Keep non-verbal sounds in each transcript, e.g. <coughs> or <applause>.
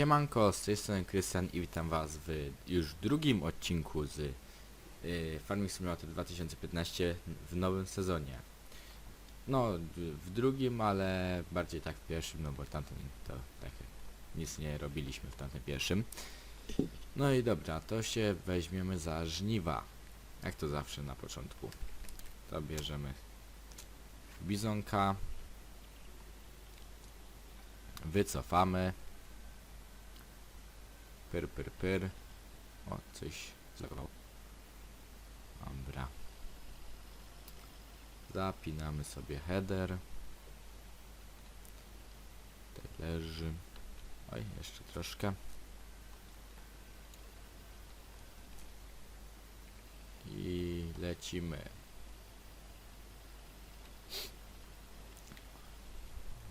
Siemanko, z tej strony Krystian i witam was w już drugim odcinku z y, Farming Simulator 2015 w nowym sezonie. No, w- drugim, ale bardziej tak w pierwszym, no bo tamten to tak nic nie robiliśmy w tamtym pierwszym. No i dobra, to się weźmiemy za żniwa. Jak to zawsze na początku. To bierzemy bizonka. Wycofamy. Pyr, pyr, pyr. O, coś zagował. Dobra. Zapinamy sobie header. Tutaj leży. Oj, jeszcze troszkę. I lecimy.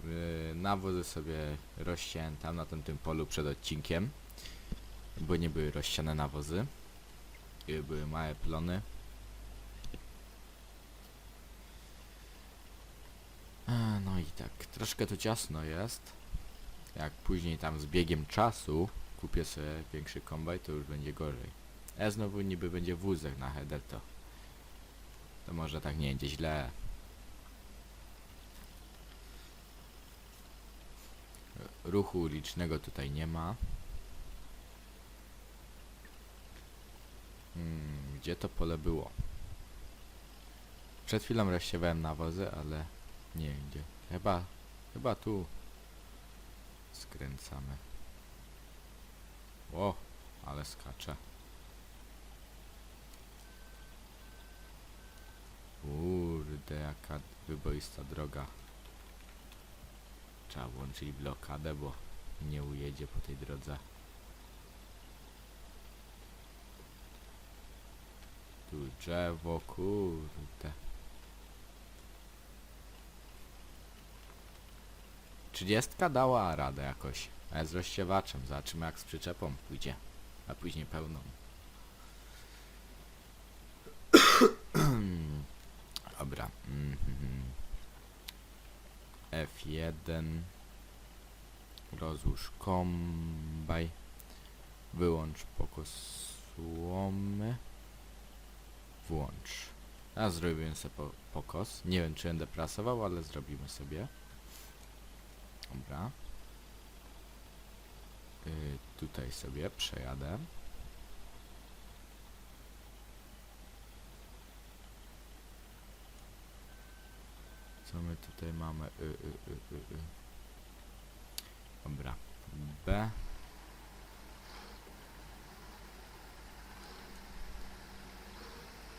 Yy, Nawozy sobie rozsiałem tam na tym, tym polu przed odcinkiem bo nie były rozsiane nawozy. Były małe plony. E, No i tak, troszkę to ciasno jest. Jak później tam z biegiem czasu kupię sobie większy kombaj, to już będzie gorzej. A znowu niby będzie wózek na header, to, to może tak nie będzie źle. Ruchu ulicznego tutaj nie ma. Hmm, gdzie to pole było? Przed chwilą rozsiewałem nawozy, ale nie wiem gdzie. Chyba, chyba tu. Skręcamy. O, ale skacze. Kurde, jaka wyboista droga. Trzeba włączyć blokadę, bo nie ujedzie po tej drodze. Tu drzewo, kurde. Trzydziestka dała radę jakoś. Ale z rozsiewaczem. Zobaczymy jak z przyczepą pójdzie. A później pełną. <coughs> Dobra. mhm. F1. Rozłóż kombaj. Wyłącz pokos słomy włącz. A zrobiłem sobie po, pokos. Nie wiem czy będę prasował, ale zrobimy sobie. Dobra. Y, tutaj sobie przejadę. Co my tutaj mamy? Y, y, y, y. Dobra. B.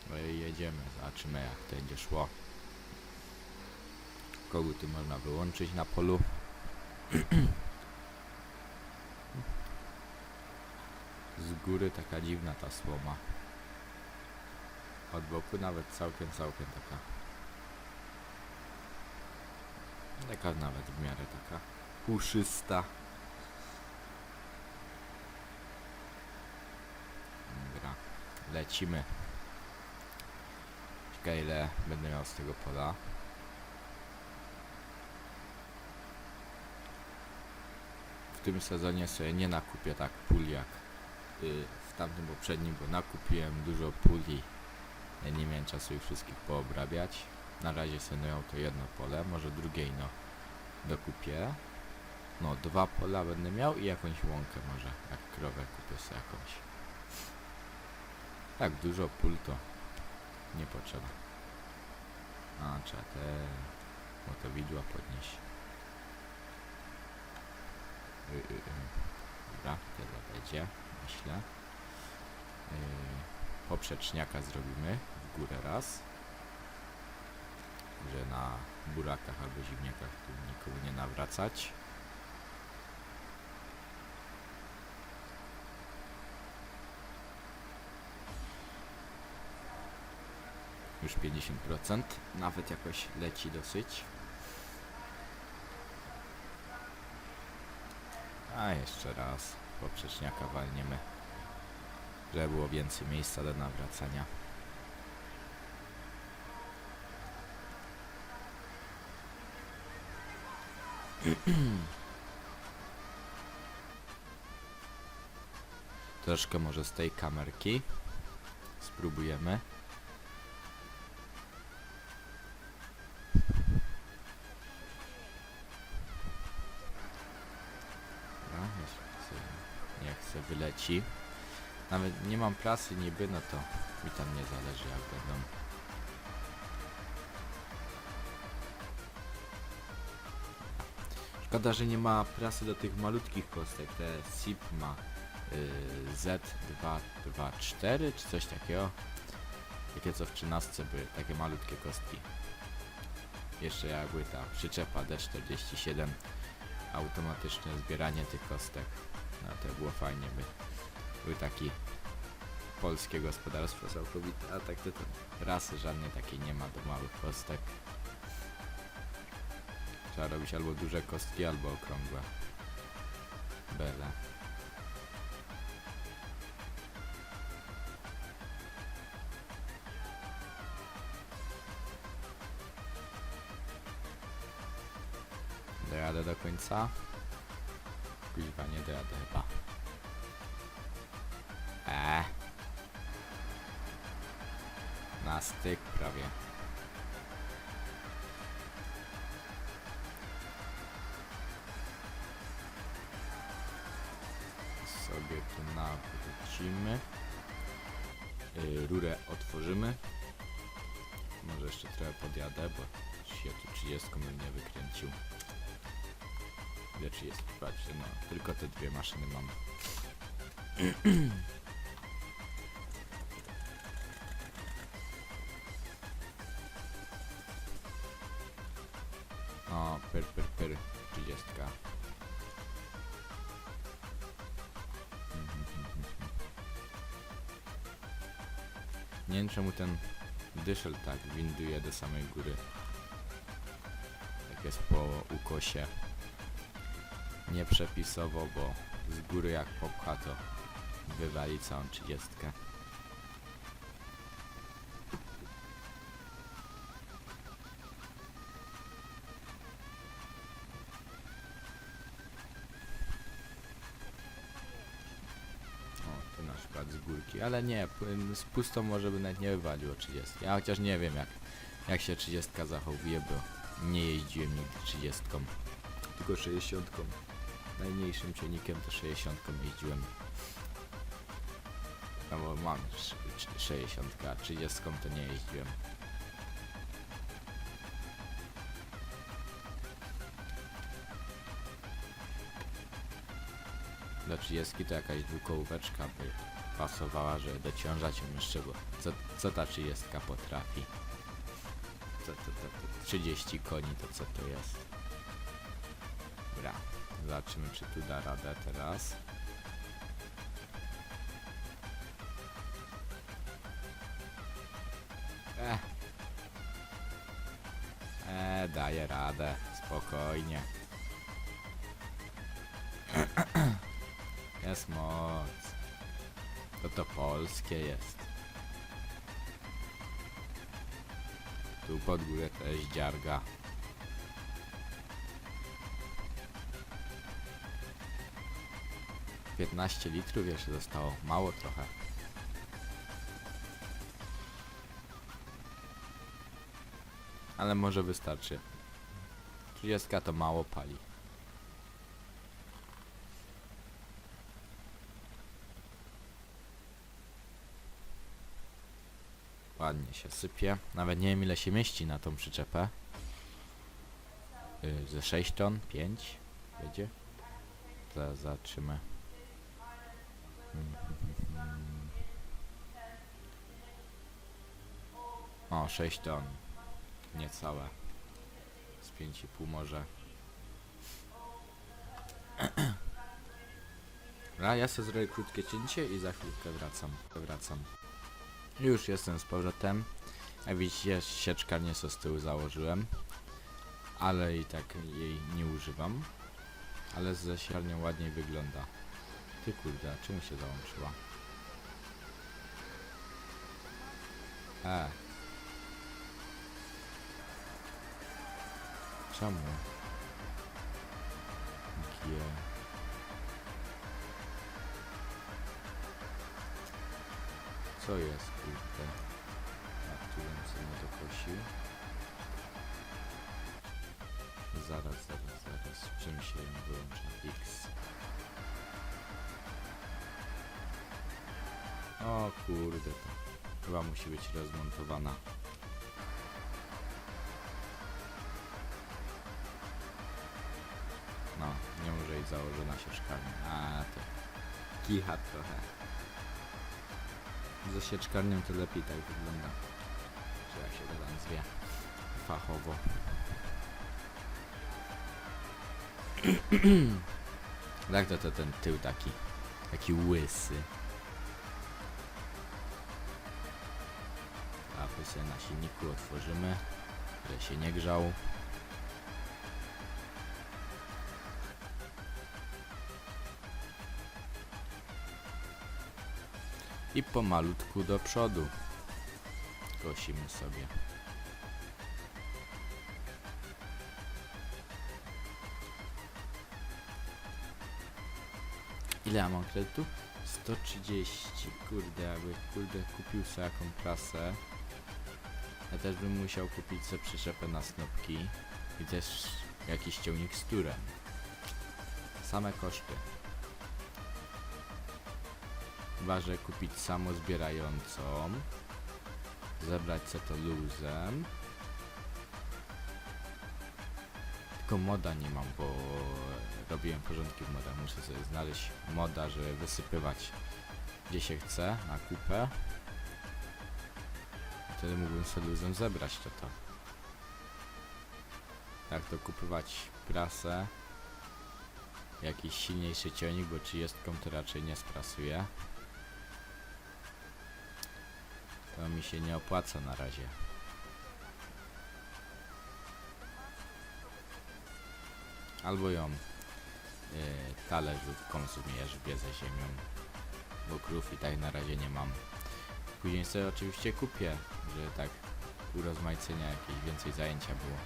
No i jedziemy, zobaczymy jak to będzie szło. Koguty można wyłączyć na polu. <clears throat> Z góry taka dziwna ta słoma. Od boku nawet całkiem, całkiem taka. Taka nawet w miarę taka puszysta. Dobra, lecimy. Ciekawe ile będę miał z tego pola. W tym sezonie sobie nie nakupię tak pól jak y, w tamtym poprzednim, bo nakupiłem dużo puli. Nie miałem czasu ich wszystkich poobrabiać. Na razie miał to jedno pole, może drugie no dokupię. No, dwa pola będę miał i jakąś łąkę może, jak krowę kupię sobie jakąś. Tak dużo pól to nie potrzeba. A, trzeba te motowidła podnieść. Y, y, y. Dobra, tyle będzie, myślę. Yy, poprzeczniaka zrobimy w górę raz. Że na burakach albo zimniakach tu nikogo nie nawracać. Już 50%, nawet jakoś leci dosyć. A jeszcze raz poprzeczniaka walniemy, żeby było więcej miejsca do nawracania. <clears throat> troszkę może z tej kamerki. Spróbujemy. Wyleci. Nawet nie mam prasy niby, no to mi tam nie zależy jak będą. Szkoda, że nie ma prasy do tych malutkich kostek. Te SIP ma y, Z224 czy coś takiego. Takie co w 13 były, takie malutkie kostki. Jeszcze jakby ta przyczepa D47 automatyczne zbieranie tych kostek. No to było fajnie, by był taki polskie gospodarstwo całkowite, a tak to, to rasy żadnej takiej nie ma do małych kostek. Trzeba robić albo duże kostki, albo okrągłe. Bele. Dojadę do końca. Kuźwa, nie dojadę chyba. Eee. Na styk prawie. Sobie tu nawrócimy. Yy, rurę otworzymy. Może jeszcze trochę podjadę, bo się tu 30 bym nie wykręcił. Ile 30? Patrzcie, no tylko te dwie maszyny mam. O, pyr, pyr, pyr, 30. Nie wiem czemu ten dyszel tak winduje do samej góry. Tak jest po ukosie. Nie przepisowo, bo z góry jak popcha to wywali całą 30. O, tu na przykład z górki, ale nie, z pustą może by nawet nie wywaliło 30. Ja chociaż nie wiem jak, jak się 30 zachowuje, bo nie jeździłem nigdy 30. Tylko 60. Najmniejszym ciągnikiem to 60 jeździłem. No bo mam sz- sz- 60, a 30 to nie jeździłem. Do 30 to jakaś dwukołóweczka by pasowała, że dociążać jeszcze, bo co, co ta 30 potrafi? Co to, to, to 30 koni to co to jest? Dobra, zobaczymy czy tu da radę teraz. Eh. E, daje radę, spokojnie. <clears throat> Jest moc. To to polskie jest. Tu pod górę też dziarga. Piętnaście litrów jeszcze zostało. Mało trochę. Ale może wystarczy. 30 to mało pali. Ładnie się sypie. Nawet nie wiem ile się mieści na tą przyczepę. Yy, ze 6 ton? 5? Będzie? Zaraz zobaczymy. O, 6 ton. Niecałe. Z 5,5 może. <clears throat> A ja sobie zrobię krótkie cięcie i za chwilkę wracam. Wracam. Już jestem z powrotem. Jak widzicie, sieczkarnię co z tyłu założyłem. Ale i tak jej nie używam. Ale ze siarnią ładniej wygląda. Ty kurde, a czym się załączyła? E. Czemu? G. co jest, kurde? A tu bym sobie. Zaraz, zaraz, zaraz. Czym się wyłącza? X. O kurde, to chyba musi być rozmontowana. No, nie może być założona sieczkarnia. A, to kicha trochę. Ze sieczkarnią to lepiej tak wygląda. Czy jak się to tam zwie fachowo. Jak <clears throat> to, to ten tył taki, taki łysy. Sobie na silniku otworzymy, żeby się nie grzał. I pomalutku do przodu. Kosimy sobie. Ile mam kredytu? 130. Kurde, jakby kurde kupił sobie jaką prasę. Ja też bym musiał kupić sobie przyczepę na snopki. I też jakiś ciągnik z turem. Same koszty. Chyba, że kupić samozbierającą. Zebrać se to luzem. Tylko moda nie mam, bo robiłem porządki w modach. Muszę sobie znaleźć moda, żeby wysypywać gdzie się chce, na kupę. Wtedy mógłbym sobie luzem zebrać to to. Tak to kupować prasę. Jakiś silniejszy ciągnik, bo 30 to raczej nie sprasuje. To mi się nie opłaca na razie. Albo ją yy, talerz lub konsumujesz ze ziemią, bo krów i tak na razie nie mam. Później sobie oczywiście kupię, że tak urozmaicenia jakieś więcej zajęcia było.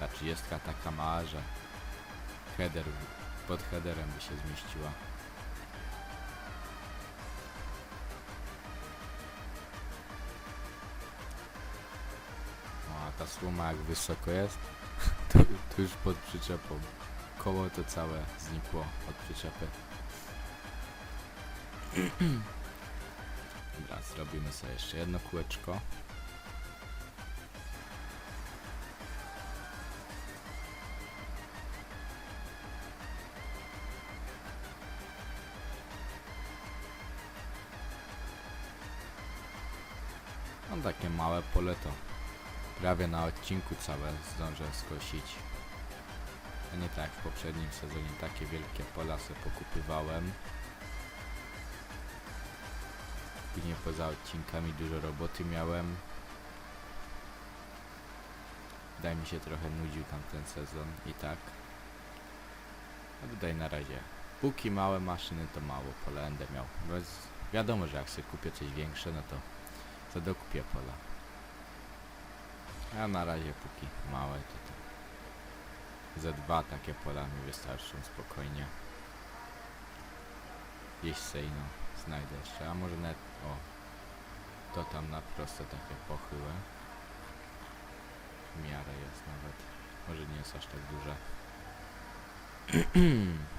Ta 30 taka mała, że header pod headerem by się zmieściła. A ta słoma jak wysoko jest, <laughs> to już pod przyczepą. Koło to całe znikło od przyczepy. <clears throat> Dobra, zrobimy sobie jeszcze jedno kółeczko. Mam takie małe pole to prawie na odcinku całe zdążę skosić. A nie tak jak w poprzednim sezonie takie wielkie pola sobie pokupywałem. Później poza odcinkami dużo roboty miałem. Daj mi się trochę nudził tamten sezon i tak. A tutaj na razie. Póki małe maszyny to mało pole będę miał. Bez, wiadomo, że jak sobie kupię coś większe, no to to dokupię pola. A na razie póki małe to, to ze dwa takie pola mi wystarczą spokojnie. Gdzieś sejno znajdę jeszcze, a może nawet o to tam na prosto takie pochyłe. W miarę jest nawet. Może nie jest aż tak duże. <clears throat>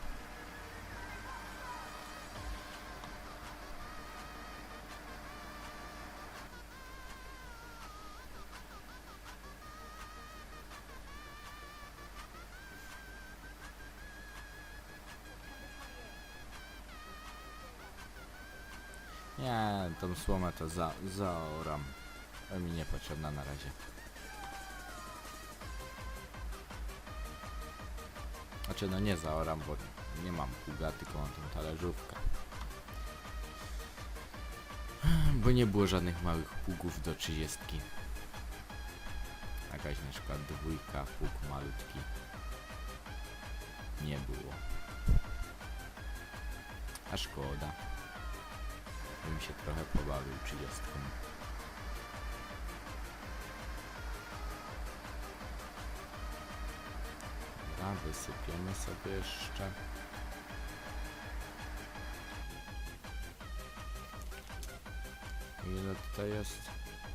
tą słomę to za, zaoram. Mi niepotrzebna na razie. Znaczy no nie zaoram, bo nie mam pługa, tylko mam tą talerzówkę. Bo nie było żadnych małych pługów do 30. Jakaś na przykład dwójka, pług malutki. Nie było. A szkoda bym się trochę pobawił 30. Dobra, wysypiemy sobie jeszcze. Ile tutaj jest?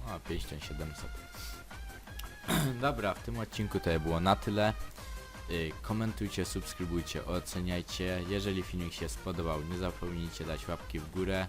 O, 5700. <clears throat> Dobra, w tym odcinku to było na tyle. Y, Komentujcie, subskrybujcie, oceniajcie. Jeżeli filmik się spodobał, nie zapomnijcie dać łapki w górę.